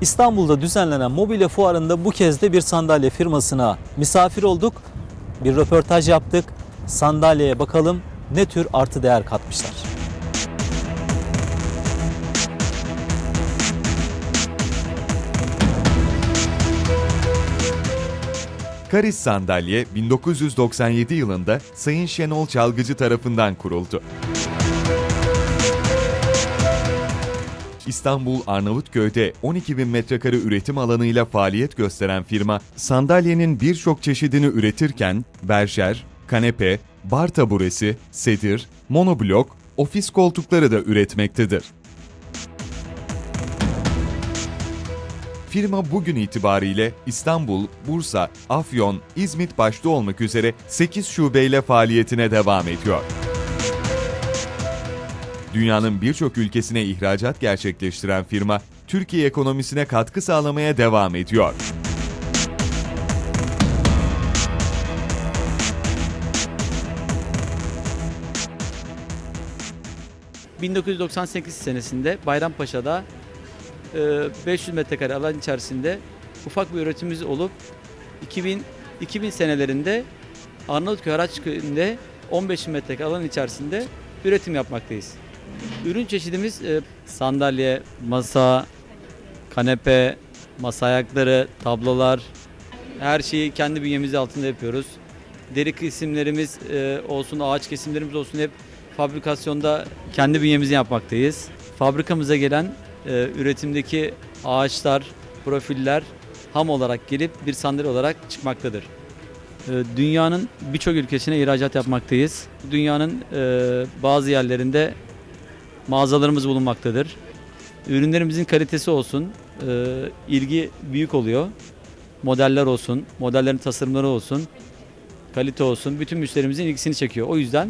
İstanbul'da düzenlenen mobilya fuarında bu kez de bir sandalye firmasına misafir olduk. Bir röportaj yaptık. Sandalyeye bakalım ne tür artı değer katmışlar. Karis sandalye 1997 yılında Sayın Şenol Çalgıcı tarafından kuruldu. İstanbul Arnavutköy'de 12 bin metrekare üretim alanıyla faaliyet gösteren firma, sandalyenin birçok çeşidini üretirken berjer, kanepe, bar taburesi, sedir, monoblok, ofis koltukları da üretmektedir. Firma bugün itibariyle İstanbul, Bursa, Afyon, İzmit başta olmak üzere 8 şubeyle faaliyetine devam ediyor. Dünyanın birçok ülkesine ihracat gerçekleştiren firma, Türkiye ekonomisine katkı sağlamaya devam ediyor. Ee, 1998 senesinde Bayrampaşa'da e, 500 metrekare alan içerisinde ufak bir üretimimiz olup 2000 2000 senelerinde Arnavutköy Haraçköy'ünde 15 metrekare alan içerisinde üretim yapmaktayız. Ürün çeşidimiz e, sandalye, masa, kanepe, masa ayakları, tablolar, her şeyi kendi bünyemiz altında yapıyoruz. Deri kesimlerimiz e, olsun, ağaç kesimlerimiz olsun hep fabrikasyonda kendi bünyemizi yapmaktayız. Fabrikamıza gelen e, üretimdeki ağaçlar, profiller ham olarak gelip bir sandalye olarak çıkmaktadır. E, Dünyanın birçok ülkesine ihracat yapmaktayız. Dünyanın e, bazı yerlerinde mağazalarımız bulunmaktadır. Ürünlerimizin kalitesi olsun, e, ilgi büyük oluyor. Modeller olsun, modellerin tasarımları olsun, kalite olsun. Bütün müşterimizin ilgisini çekiyor. O yüzden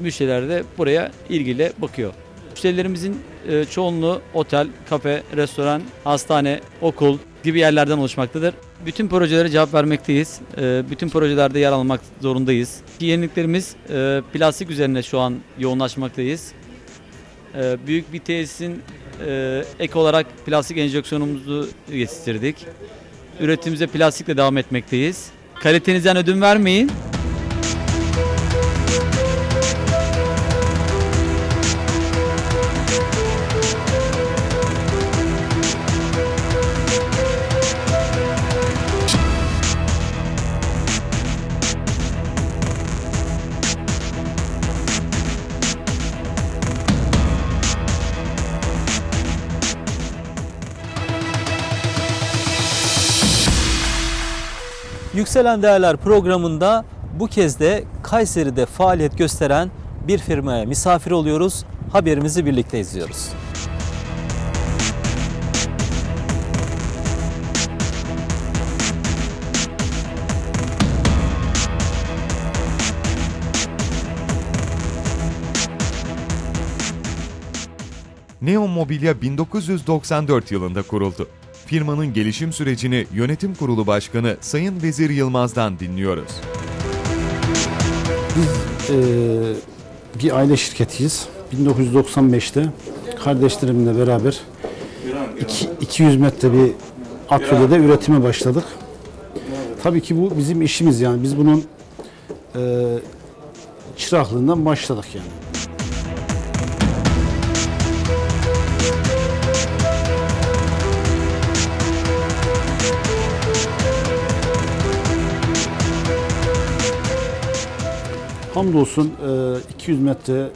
müşteriler de buraya ilgiyle bakıyor. Müşterilerimizin e, çoğunluğu otel, kafe, restoran, hastane, okul gibi yerlerden oluşmaktadır. Bütün projelere cevap vermekteyiz. E, Bütün projelerde yer almak zorundayız. Yeniliklerimiz e, plastik üzerine şu an yoğunlaşmaktayız. E, Büyük bir tesisin e, ek olarak plastik enjeksiyonumuzu yetiştirdik. Üretimimize plastikle devam etmekteyiz. Kalitenizden ödün vermeyin. Yükselen Değerler programında bu kez de Kayseri'de faaliyet gösteren bir firmaya misafir oluyoruz. Haberimizi birlikte izliyoruz. Neon Mobilya 1994 yılında kuruldu. Firmanın gelişim sürecini Yönetim Kurulu Başkanı Sayın Vezir Yılmaz'dan dinliyoruz. Biz eee, bir aile şirketiyiz. 1995'te kardeşlerimle beraber iki- 200 metre bir atölyede üretime başladık. Tabii ki bu bizim işimiz yani. Biz bunun eee çıraklığından başladık yani. Hamdolsun eee, 200 metre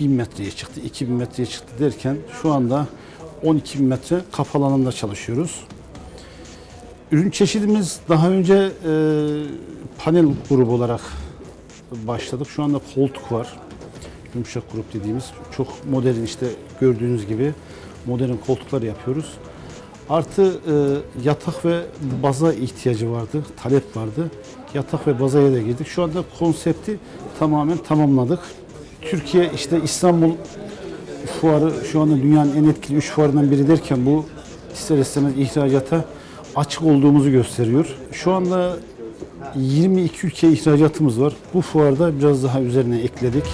1000 metreye çıktı, 2000 metreye çıktı derken şu anda 12 bin metre kapalı alanda çalışıyoruz. Ürün çeşidimiz daha önce eee, panel grubu olarak başladık. Şu anda koltuk var. Yumuşak grup dediğimiz çok modern işte gördüğünüz gibi modern koltuklar yapıyoruz. Artı e, yatak ve baza ihtiyacı vardı, talep vardı. Yatak ve bazaya da girdik. Şu anda konsepti tamamen tamamladık. Türkiye işte İstanbul fuarı şu anda dünyanın en etkili 3 fuarından biri derken bu ister istemez ihracata açık olduğumuzu gösteriyor. Şu anda 22 ülkeye ihracatımız var. Bu fuarda biraz daha üzerine ekledik.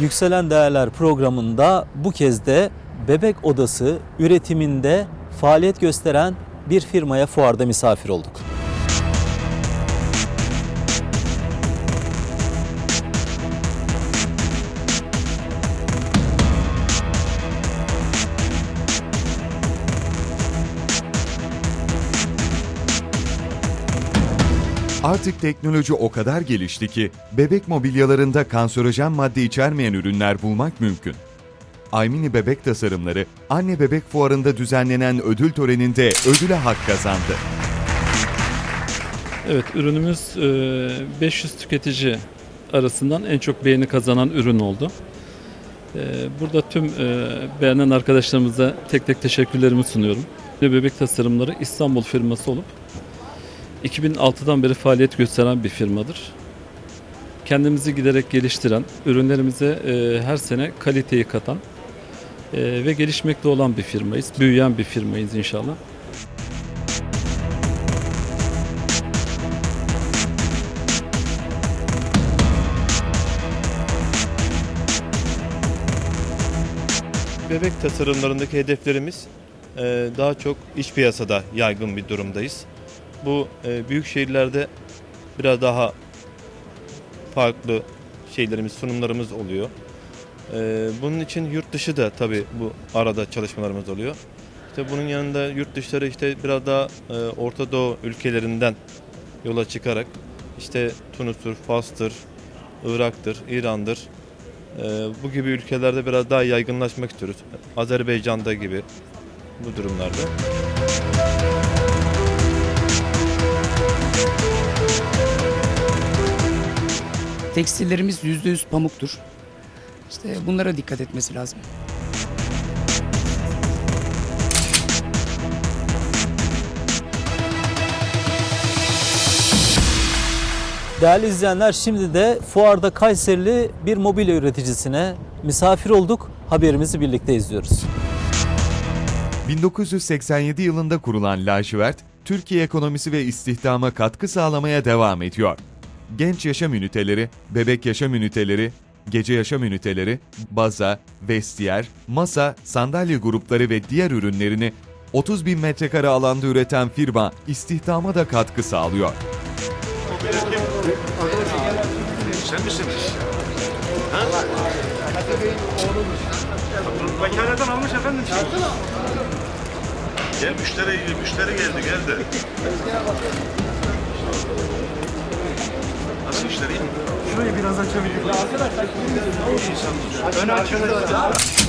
Yükselen Değerler programında bu kez de bebek odası üretiminde faaliyet gösteren bir firmaya fuarda misafir olduk. Artık teknoloji o kadar gelişti ki bebek mobilyalarında kanserojen madde içermeyen ürünler bulmak mümkün. Aymini Bebek Tasarımları, Anne Bebek Fuarı'nda düzenlenen ödül töreninde ödüle hak kazandı. Evet, ürünümüz e, 500 tüketici arasından en çok beğeni kazanan ürün oldu. E, Burada tüm e, beğenen arkadaşlarımıza tek tek teşekkürlerimi sunuyorum. Bebek Tasarımları İstanbul firması olup 2006'dan beri faaliyet gösteren bir firmadır. Kendimizi giderek geliştiren, ürünlerimize e, her sene kaliteyi katan e, ve gelişmekte olan bir firmayız. Büyüyen bir firmayız inşallah. Bebek tasarımlarındaki hedeflerimiz e, daha çok iç piyasada yaygın bir durumdayız. Bu e, büyük şehirlerde biraz daha farklı şeylerimiz, sunumlarımız oluyor. E, Bunun için yurt dışı da tabii bu arada çalışmalarımız oluyor. İşte bunun yanında yurt dışları işte biraz daha e, Orta Doğu ülkelerinden yola çıkarak işte Tunus'tur, Fas'tır, Irak'tır, İran'dır, ee, bu gibi ülkelerde biraz daha yaygınlaşmak istiyoruz. Azerbaycan'da gibi bu durumlarda. Tekstillerimiz %100 pamuktur. İşte bunlara dikkat etmesi lazım. Değerli izleyenler şimdi de fuarda Kayserili bir mobilya üreticisine misafir olduk. Haberimizi birlikte izliyoruz. 1987 yılında kurulan Lacivert, Türkiye ekonomisi ve istihdama katkı sağlamaya devam ediyor. Genç yaşam üniteleri, bebek yaşam üniteleri, gece yaşam üniteleri, baza, vestiyer, masa, sandalye grupları ve diğer ürünlerini 30 bin metrekare alanda üreten firma istihdama da katkı sağlıyor. Sen misiniz? Ha? Vekaleten almış efendim. Gel müşteri, müşteri geldi geldi. biraz açabilir miyim? Arkadaşlar, Öne açın.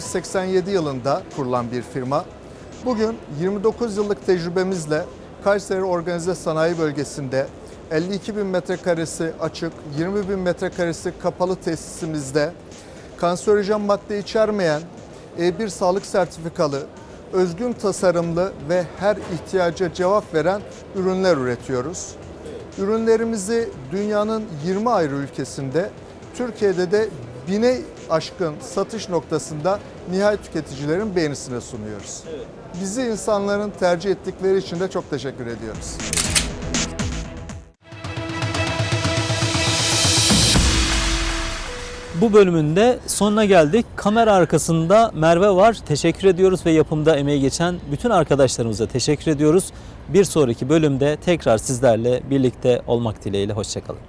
...1987 yılında kurulan bir firma. Bugün 29 yıllık tecrübemizle Kayseri Organize Sanayi Bölgesi'nde 52 bin metrekaresi açık, 20 bin metrekaresi kapalı tesisimizde kanserojen madde içermeyen E1 sağlık sertifikalı, özgün tasarımlı ve her ihtiyaca cevap veren ürünler üretiyoruz. Ürünlerimizi dünyanın 20 ayrı ülkesinde, Türkiye'de de bine aşkın satış noktasında nihayet tüketicilerin beğenisine sunuyoruz. Bizi insanların tercih ettikleri için de çok teşekkür ediyoruz. Bu bölümünde sonuna geldik. Kamera arkasında Merve var. Teşekkür ediyoruz ve yapımda emeği geçen bütün arkadaşlarımıza teşekkür ediyoruz. Bir sonraki bölümde tekrar sizlerle birlikte olmak dileğiyle. Hoşçakalın.